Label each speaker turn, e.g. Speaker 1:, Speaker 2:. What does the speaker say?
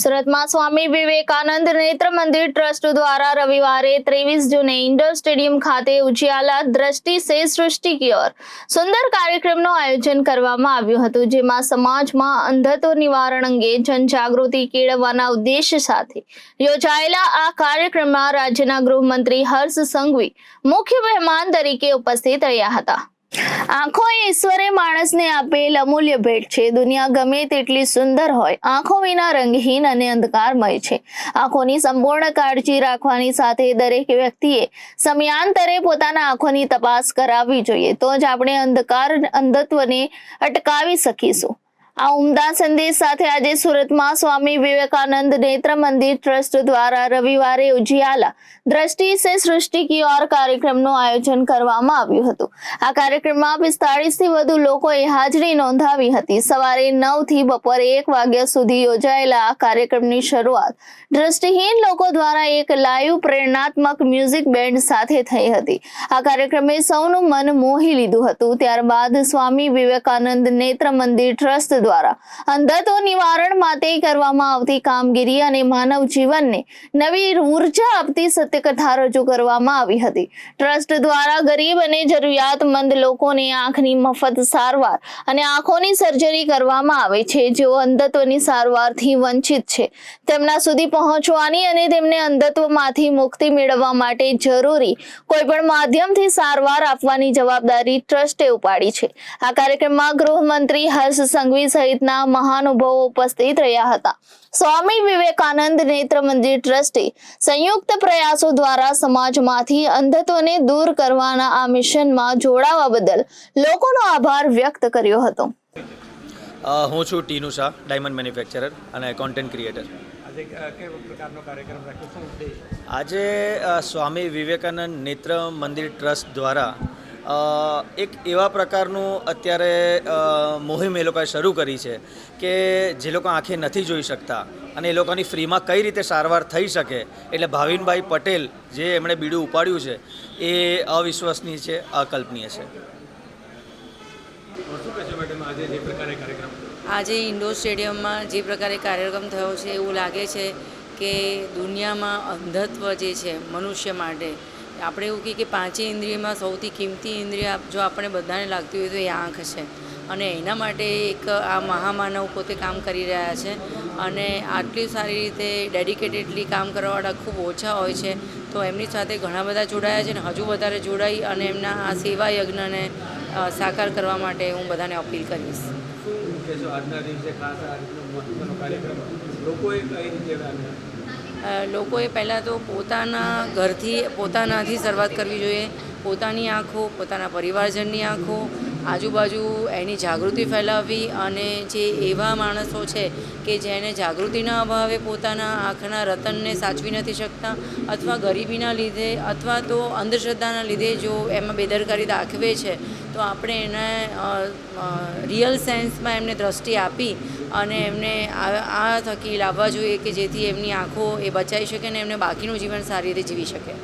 Speaker 1: સુરતમાં સ્વામી વિવેકાનંદ નેત્ર મંદિર ટ્રસ્ટ દ્વારા રવિવારે ત્રેવીસ જૂને ઇન્ડોર સ્ટેડિયમ ખાતે ઉજિયાલા દ્રષ્ટિ સે સૃષ્ટિ કી ઓર સુંદર કાર્યક્રમનું આયોજન કરવામાં આવ્યું હતું, જેમાં સમાજમાં અંધત્વ નિવારણ અંગે જનજાગૃતિ કેળવવાના ઉદ્દેશ સાથે યોજાયેલા આ કાર્યક્રમમાં રાજ્યના ગૃહમંત્રી હર્ષ સંઘવી, મુખ્ય મહેમાન તરીકે ઉપસ્થિત રહ્યા હતા. આંખો એ ઈશ્વરે માણસને આપેલ અમૂલ્ય ભેટ છે. દુનિયા ગમે તેટલી સુંદર હોય, આંખો વિના રંગહીન અને અંધકારમય છે. આંખોની સંપૂર્ણ કાળજી રાખવાની સાથે દરેક વ્યક્તિએ સમયાંતરે પોતાના આંખોની તપાસ કરાવવી જોઈએ, તો જ આપણે અંધકાર અંધત્વને અટકાવી શકીશું. આ ઉમદા સંદેશ સાથે આજે સુરતમાં સ્વામી વિવેકાનંદ નેત્ર મંદિર ટ્રસ્ટ દ્વારા રવિવારે ઉજિયાલા દ્રષ્ટિ સે સૃષ્ટિ કી ઓર કાર્યક્રમનું આયોજન કરવામાં આવ્યું હતું. આ કાર્યક્રમમાં પિસ્તાળીસથી વધુ લોકોએ હાજરી નોંધાવી હતી. સવારે નવથી બપોરે એક વાગ્યા સુધી યોજાયેલા આ કાર્યક્રમની શરૂઆત દ્રષ્ટિહીન લોકો દ્વારા એક લાઈવ પ્રેરણાત્મક મ્યુઝિક બેન્ડ સાથે થઈ હતી. આ કાર્યક્રમે સૌનું મન મોહી લીધું હતું. ત્યારબાદ સ્વામી વિવેકાનંદ નેત્ર મંદિર ટ્રસ્ટ દ્વારા. અંધત્વ નિવારણ માટે કરવામાં આવતી કામગીરી અને માનવ જીવનને નવી ઊર્જા આપતી સત્યકથા રજૂ કરવામાં આવી હતી. ટ્રસ્ટ દ્વારા ગરીબ અને જરૂરિયાતમંદ લોકોને આંખની મફત સારવાર અને આંખોની સર્જરી કરવામાં આવે છે. જેઓ અંધત્વની સારવારથી વંચિત છે. તેમના સુધી પહોંચવાની અને તેમને અંધત્વમાંથી મુક્તિ મેળવવા માટે જરૂરી કોઈ પણ માધ્યમથી સારવાર આપવાની જવાબદારી ટ્રસ્ટે ઉપાડી છે. આ કાર્યક્રમમાં ગૃહમંત્રી હર્ષ સંઘવી સહિતના મહાનુભાવો ઉપસ્થિત રહ્યા હતા. સ્વામી વિવેકાનંદ નેત્ર મંદિર ટ્રસ્ટે સંયુક્ત પ્રયાસો દ્વારા સમાજમાંથી અંધત્વને દૂર કરવાના આ મિશનમાં જોડાવા બદલ લોકોનો આભાર વ્યક્ત કર્યો હતો.
Speaker 2: હું છું ટીનુ શાહ ડાયમંડ મેન્યુફેક્ચરર અને કોન્ટેન્ટ ક્રિએટર
Speaker 3: આજે
Speaker 2: સ્વામી વિવેકાનંદ નેત્ર મંદિર ટ્રસ્ટ દ્વારા એક એવા પ્રકારનું અત્યારે મોહિમ એ લોકોએ શરૂ કરી છે કે જે લોકો આંખે નથી જોઈ શકતા અને એ લોકોની ફ્રીમાં કઈ રીતે સારવાર થઈ શકે એટલે ભાવિનભાઈ પટેલ જે એમણે બીડું ઉપાડ્યું છે એ અવિશ્વસનીય છે અકલ્પનીય છે.
Speaker 3: શું કહેશો મેડમ આજે જે પ્રકારે કાર્યક્રમ?
Speaker 4: આજે ઇન્ડોર સ્ટેડિયમમાં જે પ્રકારે કાર્યક્રમ થયો છે એવું લાગે છે કે દુનિયામાં અંધત્વ જે છે મનુષ્ય માટે આપણે એવું કહીએ કે પાંચે ઇન્દ્રિયમાં સૌથી કિંમતી ઇન્દ્રિય જો આપણે બધાને લાગતી હોય તો એ આંખ છે. અને એના માટે એક આ મહામાનવ પોતે કામ કરી રહ્યા છે. અને આટલી સારી રીતે ડેડિકેટેડલી કામ કરવાવાળા ખૂબ ઓછા હોય છે. તો એમની સાથે ઘણા બધા જોડાયા છે ને હજુ વધારે જોડાઈ અને એમના આ સેવા યજ્ઞને સાકાર કરવા માટે હું બધાને અપીલ કરીશ.
Speaker 3: આજના દિવસે ખાસ લોકોએ કઈ રીતે
Speaker 4: લોકોએ પહેલાં તો પોતાના ઘરથી પોતાનાથી શરૂઆત કરવી જોઈએ. પોતાની આંખો પોતાના પરિવારજનની આંખો આજુબાજુ એની જાગૃતિ ફેલાવવી અને જે એવા માણસો છે કે જેને જાગૃતિના અભાવે પોતાના આંખના રતનને સાચવી નથી શકતા અથવા ગરીબીના લીધે અથવા તો અંધશ્રદ્ધાના લીધે જો એમાં બેદરકારી દાખવે છે, તો આપણે એને રિયલ સેન્સમાં એમને દ્રષ્ટિ આપી અને એમને આ થકી લાવવા જોઈએ કે જેથી એમની આંખો એ બચાવી શકે અને એમને બાકીનું જીવન સારી રીતે જીવી શકે.